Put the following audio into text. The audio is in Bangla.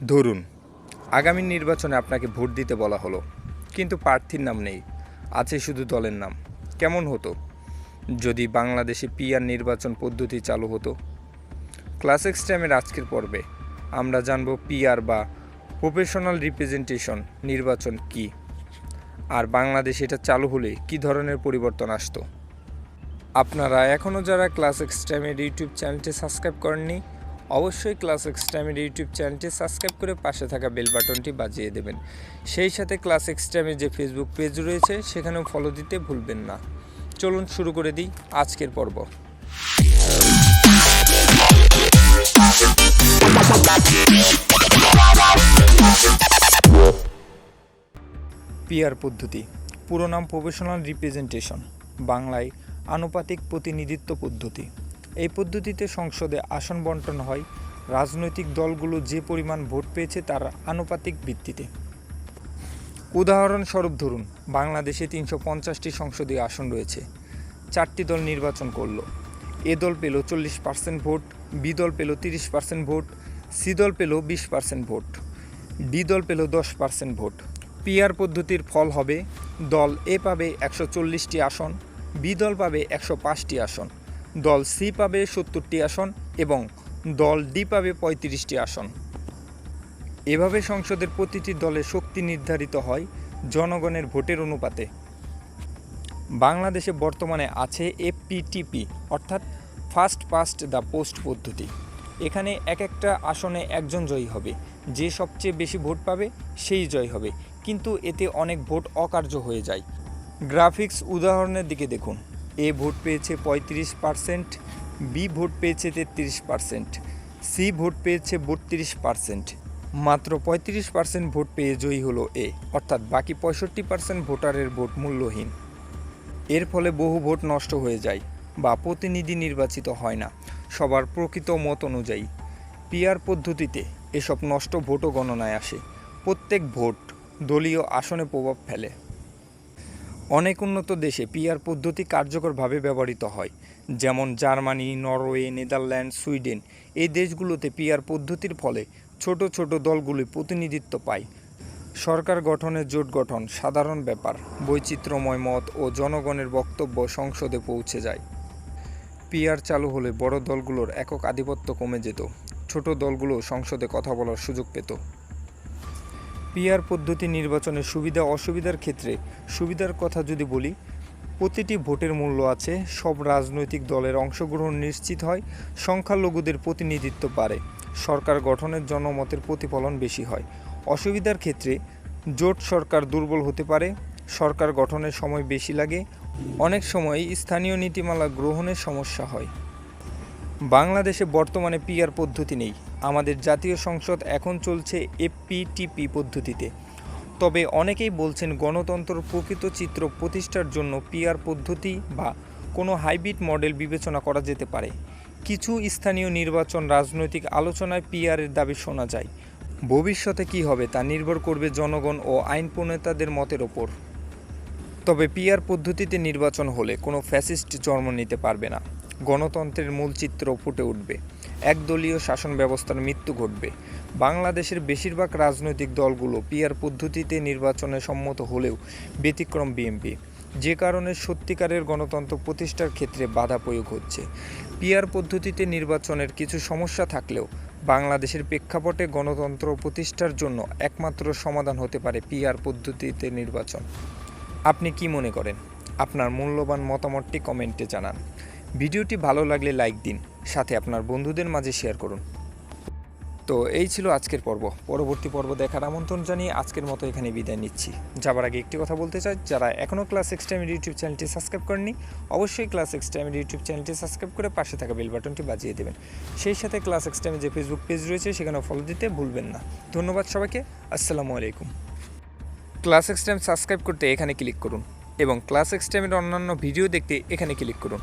ধরুন, আগামী নির্বাচনে আপনাকে ভোট দিতে বলা হলো, কিন্তু প্রার্থীর নাম নেই, আছে শুধু দলের নাম, কেমন হতো? যদি বাংলাদেশে পিআর নির্বাচন পদ্ধতি চালু হতো? ক্লাস এক্সট্রামের আজকের পর্বে আমরা জানব পিআর বা প্রফেশনাল রিপ্রেজেন্টেশন নির্বাচন কি? আর বাংলাদেশে এটা চালু হলে কি ধরনের পরিবর্তন আসতো? আপনারা এখনও যারা ক্লাস এক্সট্রামের ইউটিউব চ্যানেলটি সাবস্ক্রাইব করেননি অবশ্যই ক্লাস এক্সট্রামের ইউটিউব চ্যানেলটি সাবস্ক্রাইব করে পাশে থাকা বেল বাটনটি বাজিয়ে দেবেন। সেই সাথে ক্লাস এক্সট্রামের যে ফেসবুক পেজ রয়েছে, সেখানেও ফলো দিতে ভুলবেন না। চলুন শুরু করে দিই আজকের পর্ব। পিআর পদ্ধতি, পুরো নাম প্রফেশনাল রিপ্রেজেন্টেশন বাংলায় আনুপাতিক প্রতিনিধিত্ব পদ্ধতি। এই পদ্ধতিতে সংসদে আসন বন্টন হয়। রাজনৈতিক দলগুলো যে পরিমাণ ভোট পেয়েছে তার আনুপাতিক ভিত্তিতে। উদাহরণস্বরূপ ধরুন, বাংলাদেশে তিনশো পঞ্চাশটি সংসদীয় আসন রয়েছে। চারটি দল নির্বাচন করল। এ দল পেল চল্লিশ পার্সেন্ট ভোট, বি দল পেল তিরিশ পার্সেন্ট ভোট, সি দল পেল বিশ পার্সেন্ট ভোট, ডি দল পেল দশ পার্সেন্ট ভোট। পিআর পদ্ধতির ফল হবে, দল এ পাবে একশো চল্লিশটি আসন, বি দল পাবে একশো পাঁচটি আসন। দল সি পাবে সত্তরটি আসন এবং দল ডি পাবে পঁয়ত্রিশটি আসন। এভাবে সংসদের প্রতিটি দলের শক্তি নির্ধারিত হয় জনগণের ভোটের অনুপাতে। বাংলাদেশে বর্তমানে আছে এফপিটিপি, অর্থাৎ ফার্স্ট পাস্ট দ্য পোস্ট পদ্ধতি। এখানে এক একটা আসনে একজন জয়ী হবে। যে সবচেয়ে বেশি ভোট পাবে, সেই জয় হবে। কিন্তু এতে অনেক ভোট অকার্য হয়ে যায়। গ্রাফিক্স উদাহরণের দিকে দেখুন। এ ভোট পেয়েছে পঁয়ত্রিশ পার্সেন্ট, বি ভোট পেয়েছে তেত্রিশ পার্সেন্ট, সি ভোট পেয়েছে বত্রিশ পার্সেন্ট। মাত্র পঁয়ত্রিশ পার্সেন্ট ভোট পেয়ে জয়ী হলো এ, অর্থাৎ বাকি পঁয়ষট্টি পার্সেন্ট ভোটারের ভোট মূল্যহীন। এর ফলে বহু ভোট নষ্ট হয়ে যায় বা প্রতিনিধি নির্বাচিত হয় না, সবার প্রকৃত মত অনুযায়ী। পিআর পদ্ধতিতে এসব নষ্ট ভোটও গণনায় আসে। প্রত্যেক ভোট দলীয় আসনে প্রভাব ফেলে। অনেক উন্নত দেশে পিআর পদ্ধতি কার্যকরভাবে ব্যবহৃত হয়। যেমন জার্মানি, নরওয়ে, নেদারল্যান্ড, সুইডেন। এই দেশগুলোতে পিআর পদ্ধতির ফলে ছোট ছোট দলগুলি প্রতিনিধিত্ব পায়। সরকার গঠনের জোট গঠন সাধারণ ব্যাপার। বৈচিত্র্যময় মত ও জনগণের বক্তব্য সংসদে পৌঁছে যায়। পিআর চালু হলে বড় দলগুলোর একক আধিপত্য কমে যেত। ছোট দলগুলো সংসদে কথা বলার সুযোগ পেত। পিআর পদ্ধতি নির্বাচনের সুবিধা অসুবিধার ক্ষেত্রে সুবিধার কথা যদি বলি, প্রতিটি ভোটের মূল্য আছে, সব রাজনৈতিক দলের অংশগ্রহণ নিশ্চিত হয়, সংখ্যালঘুদের প্রতিনিধিত্ব বাড়ে, সরকার গঠনের জনমতের প্রতিফলন বেশি হয়। অসুবিধার ক্ষেত্রে জোট সরকার দুর্বল হতে পারে, সরকার গঠনের সময় বেশি লাগে, অনেক সময় স্থানীয় নীতিমালা গ্রহণের সমস্যা হয়। বাংলাদেশে বর্তমানে পিআর পদ্ধতি নেই। আমাদের জাতীয় সংসদ এখন চলছে এফপিটিপি পদ্ধতিতে। তবে অনেকেই বলছেন গণতন্ত্র প্রকৃত চিত্র প্রতিষ্ঠার জন্য পিআর পদ্ধতি বা কোনো হাইব্রিড মডেল বিবেচনা করা যেতে পারে। কিছু স্থানীয় নির্বাচন রাজনৈতিক আলোচনায় পিআরের দাবি শোনা যায়। ভবিষ্যতে কি হবে তা নির্ভর করবে জনগণ ও আইন প্রণেতাদের মতের ওপর। তবে পিআর পদ্ধতিতে নির্বাচন হলে কোনো ফ্যাসিস্ট জন্ম নিতে পারবে না। গণতন্ত্রের মূল চিত্র ফুটে উঠবে। একদলীয় শাসন ব্যবস্থার মৃত্যু ঘটবে। বাংলাদেশের বেশিরভাগ রাজনৈতিক দলগুলো পিআর পদ্ধতিতে নির্বাচনে সম্মত হলেও ব্যতিক্রম বিএনপি। যে কারণে সত্যিকারের গণতন্ত্র প্রতিষ্ঠার ক্ষেত্রে বাধা প্রয়োগ হচ্ছে। পিআর পদ্ধতিতে নির্বাচনের কিছু সমস্যা থাকলেও বাংলাদেশের প্রেক্ষাপটে গণতন্ত্র প্রতিষ্ঠার জন্য একমাত্র সমাধান হতে পারে পিআর পদ্ধতিতে নির্বাচন। আপনি কি মনে করেন? আপনার মূল্যবান মতামতটি কমেন্টে জানান। ভিডিওটি ভালো লাগলে লাইক দিন, সাথে আপনার বন্ধুদের মাঝে শেয়ার করুন। তো এই ছিল আজকের পর্ব। পরবর্তী পর্ব দেখার আমন্ত্রণ জানিয়ে আজকের মতো এখানে বিদায় নিচ্ছি। যাবার আগে একটি কথা বলতে চাই, যারা এখনও ক্লাস এক্স টাইমের ইউটিউব চ্যানেলটি সাবস্ক্রাইব করেননি, অবশ্যই ক্লাস এক্স টাইমের ইউটিউব চ্যানেলটি সাবস্ক্রাইব করে পাশে থাকা বেল বাটনটি বাজিয়ে দেবেন। সেই সাথে ক্লাস এক্স টাইমের যে ফেসবুক পেজ রয়েছে, সেখানেও ফলো দিতে ভুলবেন না। ধন্যবাদ সবাইকে, আসসালামু আলাইকুম। ক্লাস এক্স টাইম সাবস্ক্রাইব করতে এখানে ক্লিক করুন এবং ক্লাস এক্স টাইমের অন্যান্য ভিডিও দেখতে এখানে ক্লিক করুন।